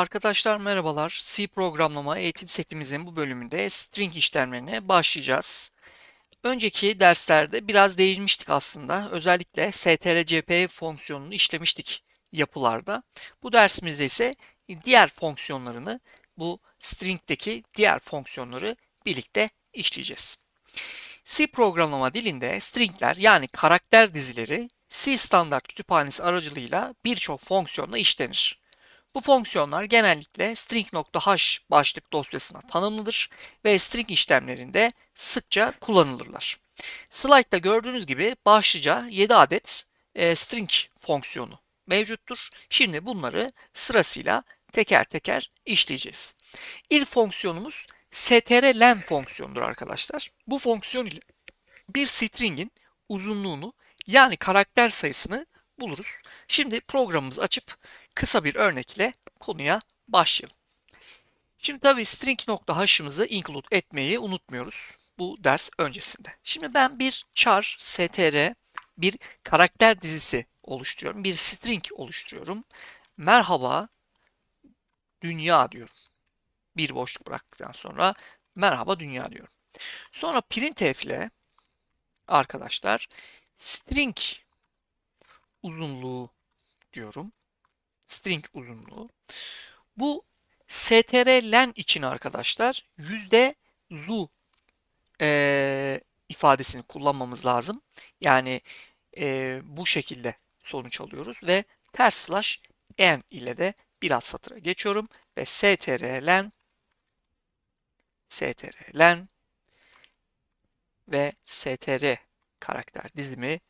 Arkadaşlar merhabalar. C programlama eğitim setimizin bu bölümünde string işlemlerine başlayacağız. Önceki derslerde biraz değinmiştik aslında. Özellikle strcp fonksiyonunu işlemiştik yapılarda. Bu dersimizde ise diğer fonksiyonlarını, bu string'deki diğer fonksiyonları birlikte işleyeceğiz. C programlama dilinde stringler yani karakter dizileri C standart kütüphanesi aracılığıyla birçok fonksiyonla işlenir. Bu fonksiyonlar genellikle string.h başlık dosyasına tanımlıdır ve string işlemlerinde sıkça kullanılırlar. Slide'da gördüğünüz gibi başlıca 7 adet e, string fonksiyonu mevcuttur. Şimdi bunları sırasıyla teker teker işleyeceğiz. İlk fonksiyonumuz strlen fonksiyonudur arkadaşlar. Bu fonksiyon ile bir string'in uzunluğunu yani karakter sayısını buluruz. Şimdi programımızı açıp kısa bir örnekle konuya başlayalım. Şimdi tabii string.h'ımızı include etmeyi unutmuyoruz bu ders öncesinde. Şimdi ben bir char str bir karakter dizisi oluşturuyorum. Bir string oluşturuyorum. Merhaba dünya diyorum. Bir boşluk bıraktıktan sonra merhaba dünya diyorum. Sonra printf ile arkadaşlar string uzunluğu diyorum string uzunluğu. Bu strlen için arkadaşlar yüzde zu e, ifadesini kullanmamız lazım. Yani e, bu şekilde sonuç alıyoruz ve ters slash n ile de bir alt satıra geçiyorum ve strlen strlen ve str karakter dizimi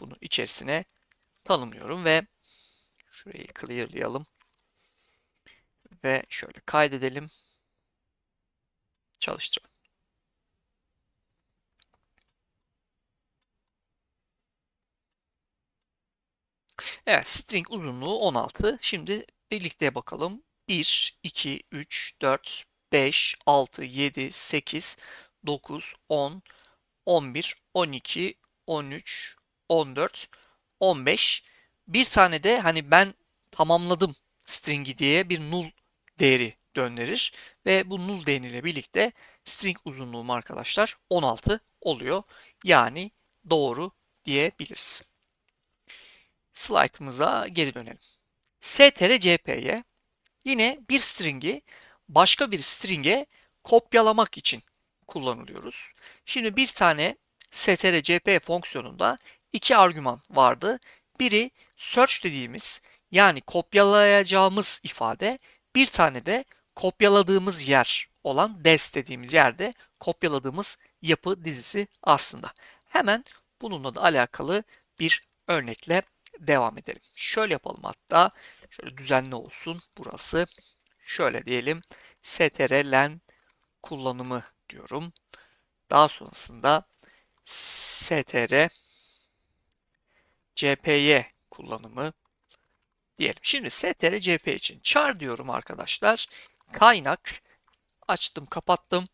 bunu içerisine tanımlıyorum ve Şurayı clearlayalım. Ve şöyle kaydedelim. Çalıştıralım. Evet, string uzunluğu 16. Şimdi birlikte bakalım. 1, 2, 3, 4, 5, 6, 7, 8, 9, 10, 11, 12, 13, 14, 15, bir tane de hani ben tamamladım string'i diye bir null değeri gönderir. Ve bu null değeriyle birlikte string uzunluğum arkadaşlar 16 oluyor. Yani doğru diyebiliriz. Slide'ımıza geri dönelim. strcp'ye yine bir string'i başka bir string'e kopyalamak için kullanılıyoruz. Şimdi bir tane strcp fonksiyonunda iki argüman vardı. Biri search dediğimiz yani kopyalayacağımız ifade bir tane de kopyaladığımız yer olan des dediğimiz yerde kopyaladığımız yapı dizisi aslında. Hemen bununla da alakalı bir örnekle devam edelim. Şöyle yapalım hatta. Şöyle düzenli olsun burası. Şöyle diyelim. strlen kullanımı diyorum. Daha sonrasında str CPY kullanımı diyelim. Şimdi str cp için char diyorum arkadaşlar. Kaynak açtım kapattım.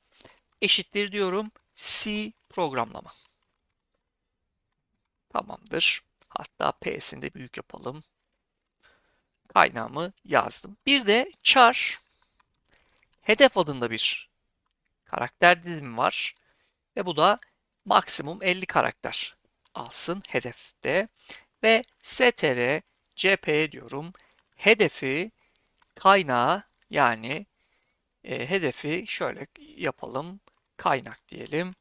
Eşittir diyorum C programlama. Tamamdır. Hatta P'sini de büyük yapalım. Kaynağımı yazdım. Bir de char hedef adında bir karakter dizimi var. Ve bu da maksimum 50 karakter alsın hedefte ve str cp diyorum. Hedefi kaynağı yani e, hedefi şöyle yapalım. Kaynak diyelim.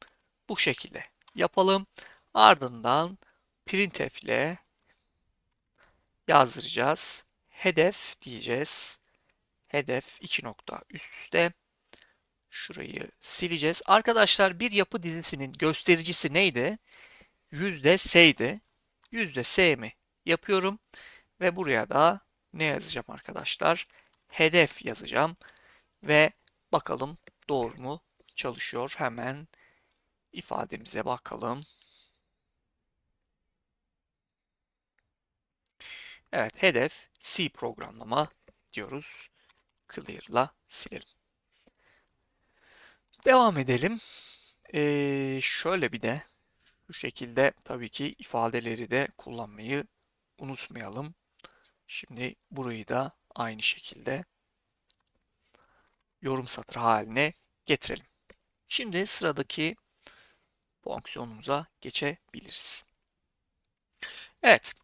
Bu şekilde yapalım. Ardından printf ile yazdıracağız. Hedef diyeceğiz. Hedef iki nokta üst üste. Şurayı sileceğiz. Arkadaşlar bir yapı dizisinin göstericisi neydi? Yüzde s'ydi. Yüzde s'mi yapıyorum. Ve buraya da ne yazacağım arkadaşlar? Hedef yazacağım. Ve bakalım doğru mu çalışıyor. Hemen ifademize bakalım. Evet, hedef C programlama diyoruz. Clear'la silelim. Devam edelim. Ee, şöyle bir de bu şekilde tabii ki ifadeleri de kullanmayı unutmayalım. Şimdi burayı da aynı şekilde yorum satırı haline getirelim. Şimdi sıradaki fonksiyonumuza geçebiliriz. Evet.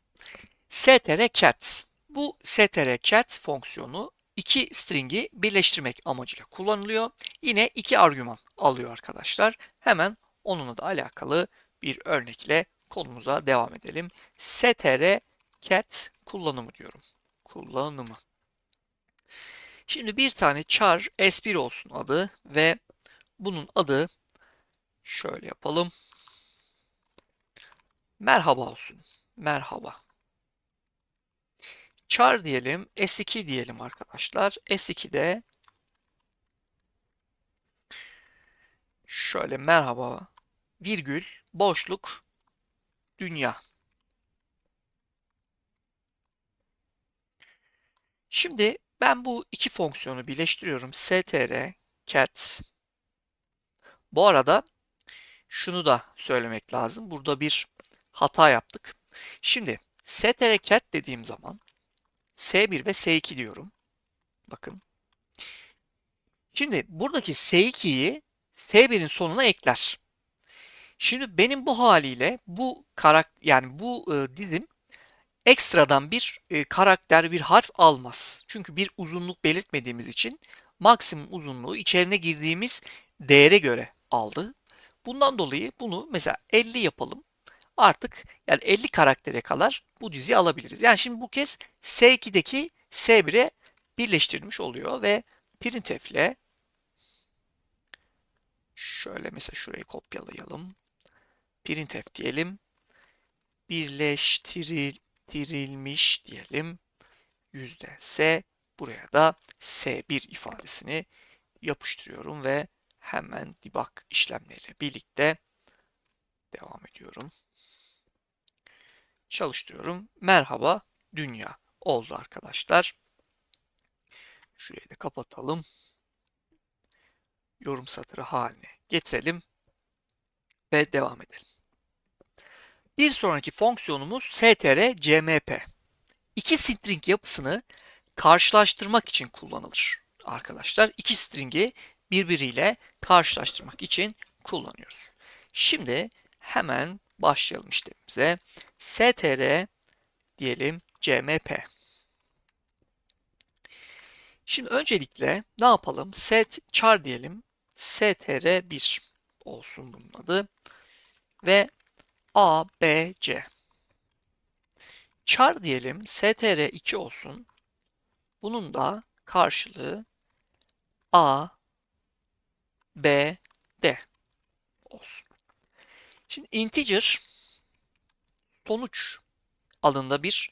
str_cat. Bu str_cat fonksiyonu iki string'i birleştirmek amacıyla kullanılıyor. Yine iki argüman alıyor arkadaşlar. Hemen onunla da alakalı bir örnekle konumuza devam edelim. str_cat kullanımı diyorum. Kullanımı. Şimdi bir tane char s1 olsun adı ve bunun adı şöyle yapalım. Merhaba olsun. Merhaba. Char diyelim, S2 diyelim arkadaşlar. S2'de şöyle merhaba, virgül, boşluk, dünya. Şimdi ben bu iki fonksiyonu birleştiriyorum. str, cat. Bu arada şunu da söylemek lazım. Burada bir hata yaptık. Şimdi str cat dediğim zaman S1 ve S2 diyorum. Bakın. Şimdi buradaki S2'yi S1'in sonuna ekler. Şimdi benim bu haliyle bu karakter yani bu e, dizim ekstradan bir e, karakter, bir harf almaz. Çünkü bir uzunluk belirtmediğimiz için maksimum uzunluğu içerine girdiğimiz değere göre aldı. Bundan dolayı bunu mesela 50 yapalım. Artık yani 50 karaktere kadar bu diziyi alabiliriz. Yani şimdi bu kez S2'deki S1'e birleştirilmiş oluyor ve printf ile şöyle mesela şurayı kopyalayalım. Printf diyelim. Birleştirilmiş diyelim. Yüzde S. Buraya da S1 ifadesini yapıştırıyorum ve hemen debug işlemleriyle birlikte devam ediyorum. Çalıştırıyorum. Merhaba dünya oldu arkadaşlar. Şurayı da kapatalım. Yorum satırı haline getirelim ve devam edelim. Bir sonraki fonksiyonumuz str_cmp. İki string yapısını karşılaştırmak için kullanılır arkadaşlar. İki stringi birbiriyle karşılaştırmak için kullanıyoruz. Şimdi hemen başlayalım işlemimize. str diyelim cmp. Şimdi öncelikle ne yapalım? Set char diyelim. str1 olsun bunun adı. Ve a, b, c. Char diyelim. str2 olsun. Bunun da karşılığı a, b, d olsun. Şimdi integer sonuç alında bir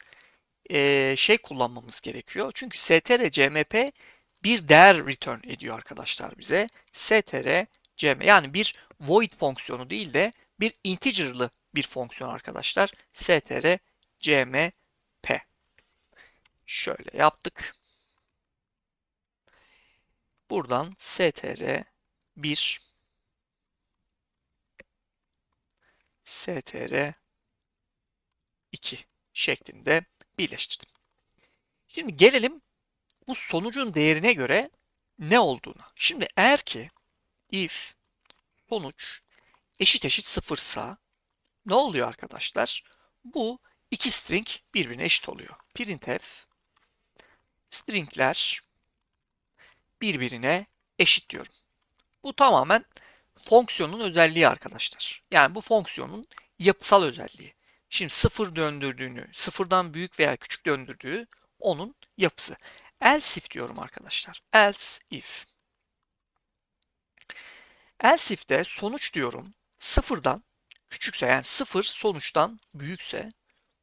e, şey kullanmamız gerekiyor. Çünkü str cmp bir değer return ediyor arkadaşlar bize. str cm yani bir void fonksiyonu değil de bir integer'lı bir fonksiyon arkadaşlar. str cmp. Şöyle yaptık. Buradan str 1 str 2 şeklinde birleştirdim. Şimdi gelelim bu sonucun değerine göre ne olduğuna. Şimdi eğer ki if sonuç eşit eşit sıfırsa ne oluyor arkadaşlar? Bu iki string birbirine eşit oluyor. Printf stringler birbirine eşit diyorum. Bu tamamen fonksiyonun özelliği arkadaşlar. Yani bu fonksiyonun yapısal özelliği. Şimdi sıfır döndürdüğünü, sıfırdan büyük veya küçük döndürdüğü onun yapısı. Else if diyorum arkadaşlar. Else if. Else if'te sonuç diyorum sıfırdan küçükse yani sıfır sonuçtan büyükse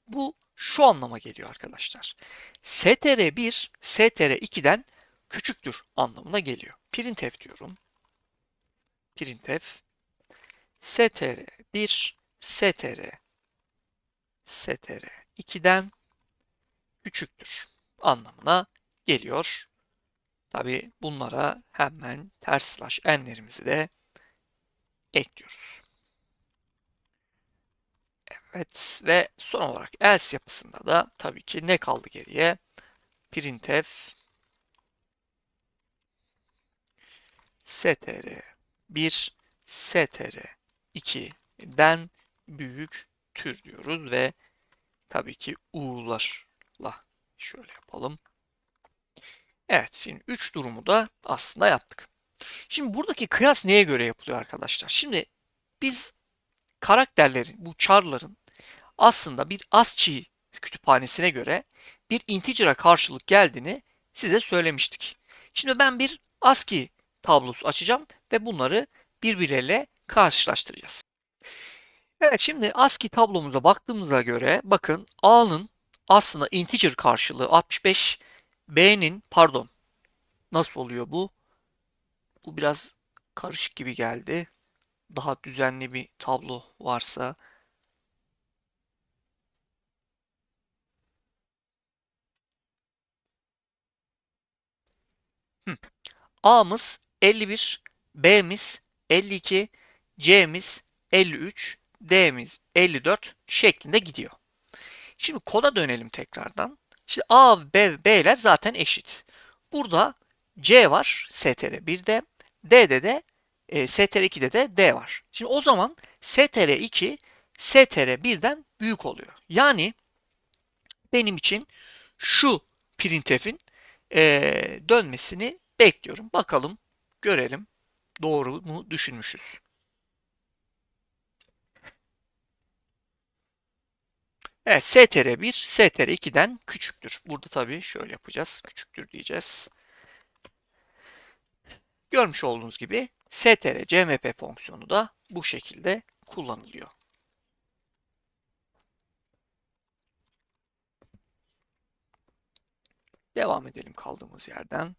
bu şu anlama geliyor arkadaşlar. str1 str2'den küçüktür anlamına geliyor. Printf diyorum. Printf str1 str str 2'den küçüktür anlamına geliyor. Tabi bunlara hemen ters slash n'lerimizi de ekliyoruz. Evet ve son olarak else yapısında da tabii ki ne kaldı geriye? printf str 1 str 2'den büyüktür diyoruz ve tabii ki u'larla şöyle yapalım. Evet, şimdi 3 durumu da aslında yaptık. Şimdi buradaki kıyas neye göre yapılıyor arkadaşlar? Şimdi biz karakterlerin, bu char'ların aslında bir ASCII kütüphanesine göre bir integer'a karşılık geldiğini size söylemiştik. Şimdi ben bir ASCII tablosu açacağım ve bunları birbirleriyle karşılaştıracağız. Evet şimdi ASCII tablomuza baktığımıza göre bakın A'nın aslında integer karşılığı 65, B'nin pardon nasıl oluyor bu? Bu biraz karışık gibi geldi. Daha düzenli bir tablo varsa A'mız 51, B'miz 52, C'miz 53, D'miz 54 şeklinde gidiyor. Şimdi koda dönelim tekrardan. Şimdi A B, B'ler zaten eşit. Burada C var STR1'de, D'de de e, STR2'de de D var. Şimdi o zaman STR2 STR1'den büyük oluyor. Yani benim için şu printf'in e, dönmesini bekliyorum. Bakalım, görelim. Doğru mu düşünmüşüz. Evet, str1 str2'den küçüktür. Burada tabii şöyle yapacağız. Küçüktür diyeceğiz. Görmüş olduğunuz gibi str cmp fonksiyonu da bu şekilde kullanılıyor. Devam edelim kaldığımız yerden.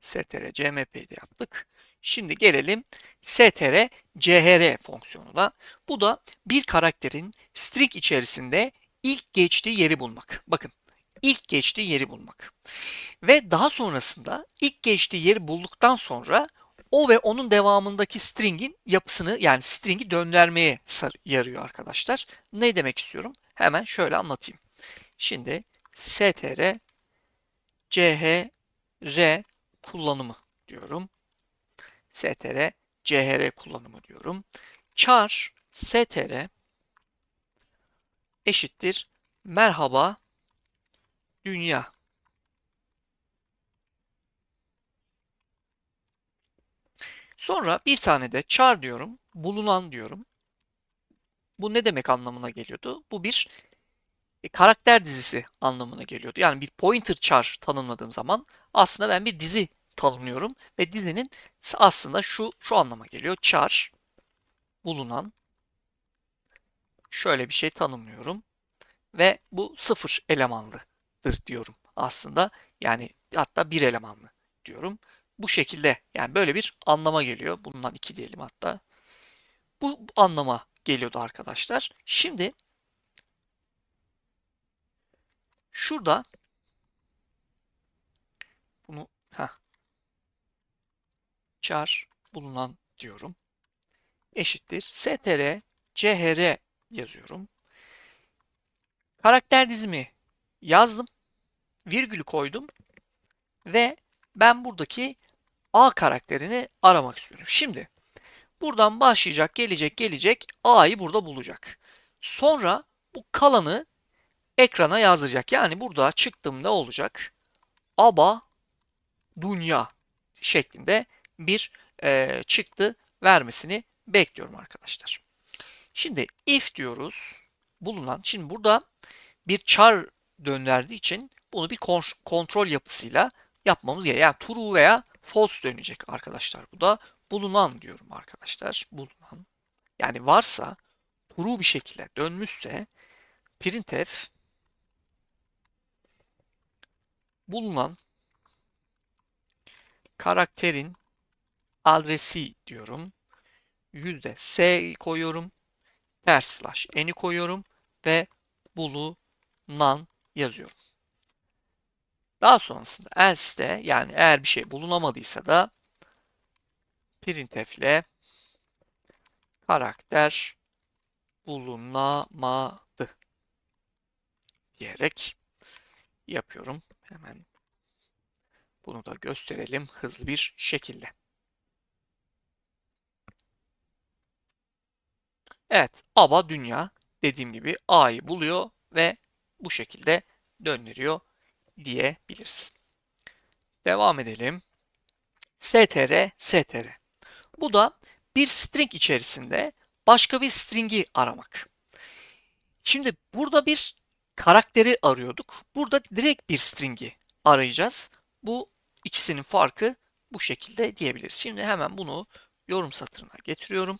str cmp'de yaptık. Şimdi gelelim str chr fonksiyonuna. Bu da bir karakterin string içerisinde ilk geçtiği yeri bulmak. Bakın ilk geçtiği yeri bulmak. Ve daha sonrasında ilk geçtiği yeri bulduktan sonra o ve onun devamındaki string'in yapısını yani string'i döndürmeye yarıyor arkadaşlar. Ne demek istiyorum? Hemen şöyle anlatayım. Şimdi str chr kullanımı diyorum str chr kullanımı diyorum. Char str eşittir merhaba dünya. Sonra bir tane de char diyorum, bulunan diyorum. Bu ne demek anlamına geliyordu? Bu bir e, karakter dizisi anlamına geliyordu. Yani bir pointer char tanımladığım zaman aslında ben bir dizi tanımlıyorum ve dizinin aslında şu şu anlama geliyor. Char bulunan şöyle bir şey tanımlıyorum ve bu sıfır elemanlıdır diyorum aslında. Yani hatta bir elemanlı diyorum. Bu şekilde yani böyle bir anlama geliyor. Bundan iki diyelim hatta. Bu anlama geliyordu arkadaşlar. Şimdi şurada bunu ha char bulunan diyorum. Eşittir. str chr yazıyorum. Karakter dizimi yazdım. Virgülü koydum. Ve ben buradaki A karakterini aramak istiyorum. Şimdi buradan başlayacak, gelecek, gelecek. A'yı burada bulacak. Sonra bu kalanı ekrana yazacak. Yani burada çıktığımda olacak? Aba dünya şeklinde bir e, çıktı vermesini bekliyorum arkadaşlar. Şimdi if diyoruz bulunan. Şimdi burada bir char döndürdüğü için bunu bir kontrol yapısıyla yapmamız gerekiyor. Yani true veya false dönecek arkadaşlar. Bu da bulunan diyorum arkadaşlar. Bulunan. Yani varsa true bir şekilde dönmüşse printf bulunan karakterin adresi diyorum. Yüzde S koyuyorum. Ters slash n'i koyuyorum ve bulunan yazıyorum. Daha sonrasında else'de yani eğer bir şey bulunamadıysa da printf ile karakter bulunamadı diyerek yapıyorum. Hemen bunu da gösterelim hızlı bir şekilde. Evet, aba dünya dediğim gibi a'yı buluyor ve bu şekilde döndürüyor diyebiliriz. Devam edelim. str, str. Bu da bir string içerisinde başka bir stringi aramak. Şimdi burada bir karakteri arıyorduk. Burada direkt bir stringi arayacağız. Bu ikisinin farkı bu şekilde diyebiliriz. Şimdi hemen bunu yorum satırına getiriyorum.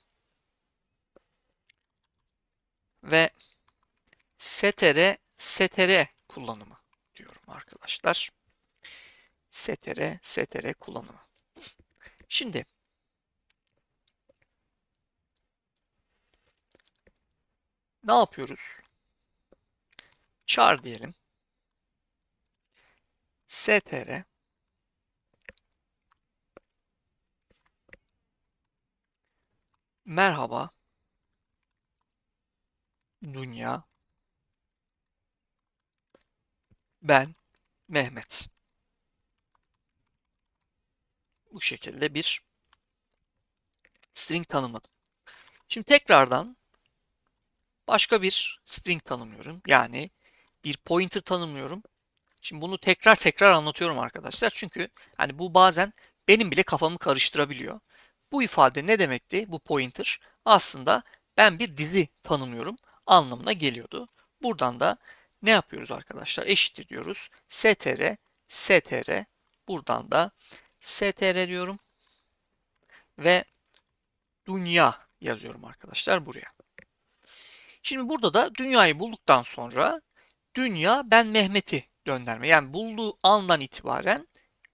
Ve str, str kullanımı diyorum arkadaşlar. str, str kullanımı. Şimdi ne yapıyoruz? Char diyelim. str Merhaba Dünya Ben Mehmet Bu şekilde bir string tanımladım. Şimdi tekrardan başka bir string tanımlıyorum. Yani bir pointer tanımlıyorum. Şimdi bunu tekrar tekrar anlatıyorum arkadaşlar. Çünkü hani bu bazen benim bile kafamı karıştırabiliyor. Bu ifade ne demekti? Bu pointer aslında ben bir dizi tanımlıyorum anlamına geliyordu. Buradan da ne yapıyoruz arkadaşlar? Eşittir diyoruz. str, str. Buradan da str diyorum. Ve dünya yazıyorum arkadaşlar buraya. Şimdi burada da dünyayı bulduktan sonra dünya ben Mehmet'i gönderme. Yani bulduğu andan itibaren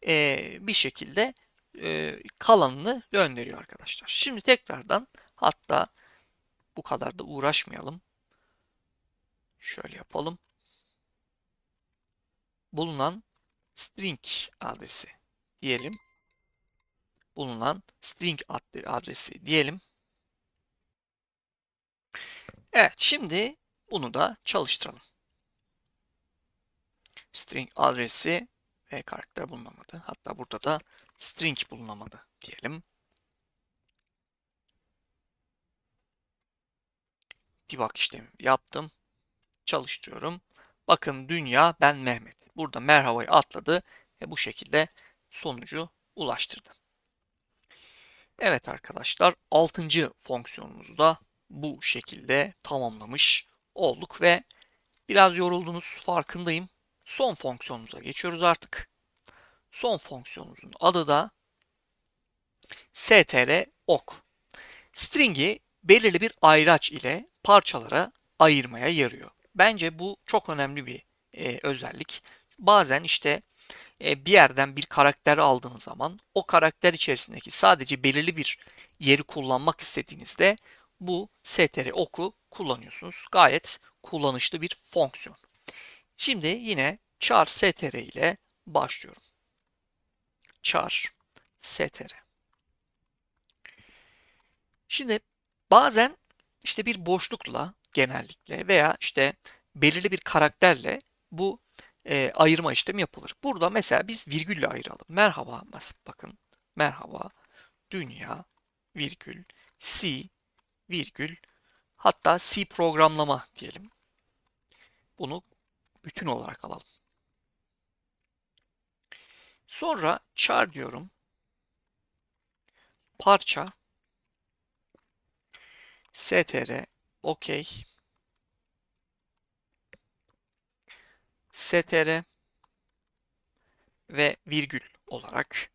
e, bir şekilde e, kalanını gönderiyor arkadaşlar. Şimdi tekrardan hatta bu kadar da uğraşmayalım. Şöyle yapalım. Bulunan string adresi diyelim. Bulunan string adresi diyelim. Evet, şimdi bunu da çalıştıralım. String adresi ve karakter bulunamadı. Hatta burada da string bulunamadı diyelim. Debug işlemi yaptım. Çalıştırıyorum. Bakın dünya ben Mehmet. Burada merhabayı atladı ve bu şekilde sonucu ulaştırdı. Evet arkadaşlar 6. fonksiyonumuzu da bu şekilde tamamlamış olduk ve biraz yoruldunuz farkındayım. Son fonksiyonumuza geçiyoruz artık. Son fonksiyonumuzun adı da str ok. String'i belirli bir ayraç ile parçalara ayırmaya yarıyor. Bence bu çok önemli bir e, özellik. Bazen işte e, bir yerden bir karakter aldığınız zaman o karakter içerisindeki sadece belirli bir yeri kullanmak istediğinizde bu str oku kullanıyorsunuz. Gayet kullanışlı bir fonksiyon. Şimdi yine char str ile başlıyorum. Char str. Şimdi bazen işte bir boşlukla genellikle veya işte belirli bir karakterle bu e, ayırma işlemi yapılır. Burada mesela biz virgülle ayıralım. Merhaba, bakın merhaba, dünya, virgül, C, virgül, hatta C programlama diyelim. Bunu bütün olarak alalım. Sonra char diyorum. Parça str OK str ve virgül olarak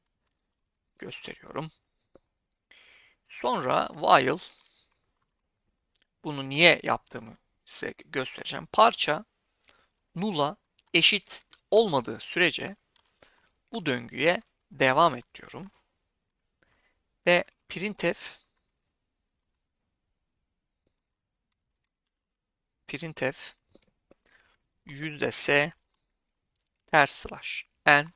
gösteriyorum. Sonra while bunu niye yaptığımı size göstereceğim. Parça null'a eşit olmadığı sürece bu döngüye devam et diyorum. Ve printf printf yüzde s ters slash n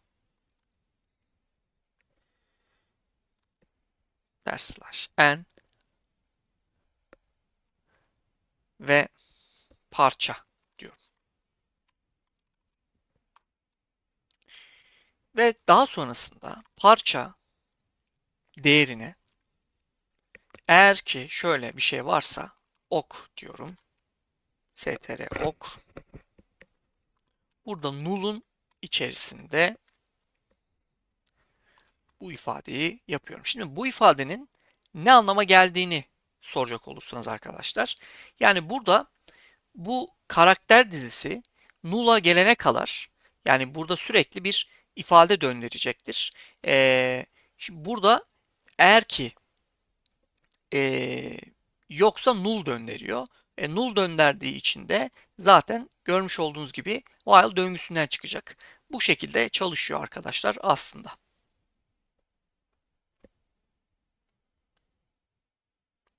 ters slash n ve parça diyorum. Ve daha sonrasında parça değerine eğer ki şöyle bir şey varsa ok diyorum. Str ok. Burada null'un içerisinde bu ifadeyi yapıyorum. Şimdi bu ifadenin ne anlama geldiğini soracak olursanız arkadaşlar. Yani burada bu karakter dizisi null'a gelene kadar yani burada sürekli bir ifade döndürecektir. Ee, şimdi burada eğer ki e, yoksa null döndürüyor. E, null döndürdüğü için de zaten görmüş olduğunuz gibi while döngüsünden çıkacak. Bu şekilde çalışıyor arkadaşlar aslında.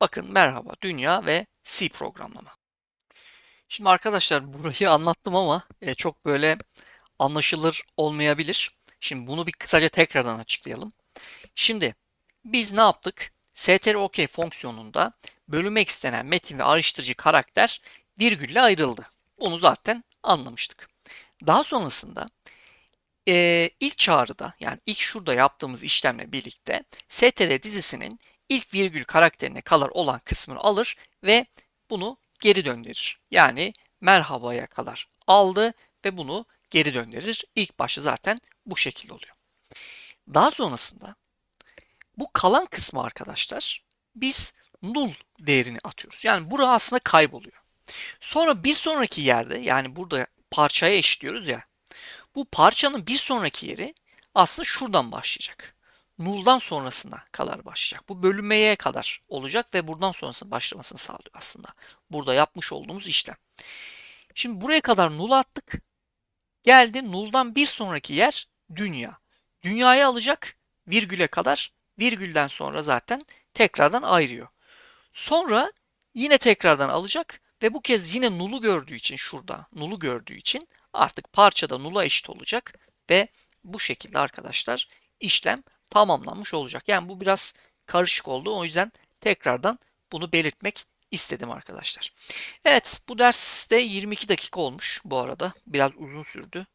Bakın merhaba dünya ve C programlama. Şimdi arkadaşlar burayı anlattım ama e, çok böyle anlaşılır olmayabilir. Şimdi bunu bir kısaca tekrardan açıklayalım. Şimdi biz ne yaptık? strok fonksiyonunda bölünmek istenen metin ve araştırıcı karakter virgülle ayrıldı. Bunu zaten anlamıştık. Daha sonrasında e, ilk çağrıda yani ilk şurada yaptığımız işlemle birlikte str dizisinin ilk virgül karakterine kadar olan kısmını alır ve bunu geri döndürür. Yani merhabaya kadar aldı ve bunu geri döndürür. İlk başta zaten bu şekilde oluyor. Daha sonrasında bu kalan kısmı arkadaşlar biz null değerini atıyoruz. Yani bura aslında kayboluyor. Sonra bir sonraki yerde yani burada parçaya eşitliyoruz ya. Bu parçanın bir sonraki yeri aslında şuradan başlayacak. Null'dan sonrasına kadar başlayacak. Bu bölünmeye kadar olacak ve buradan sonrasını başlamasını sağlıyor aslında. Burada yapmış olduğumuz işlem. Şimdi buraya kadar null attık. Geldi null'dan bir sonraki yer dünya. Dünyayı alacak virgüle kadar virgülden sonra zaten tekrardan ayırıyor. Sonra yine tekrardan alacak ve bu kez yine nulu gördüğü için şurada nulu gördüğü için artık parçada nula eşit olacak ve bu şekilde arkadaşlar işlem tamamlanmış olacak. Yani bu biraz karışık oldu. O yüzden tekrardan bunu belirtmek istedim arkadaşlar. Evet bu derste 22 dakika olmuş bu arada. Biraz uzun sürdü.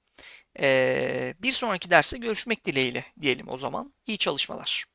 Ee, bir sonraki derste görüşmek dileğiyle diyelim o zaman. İyi çalışmalar.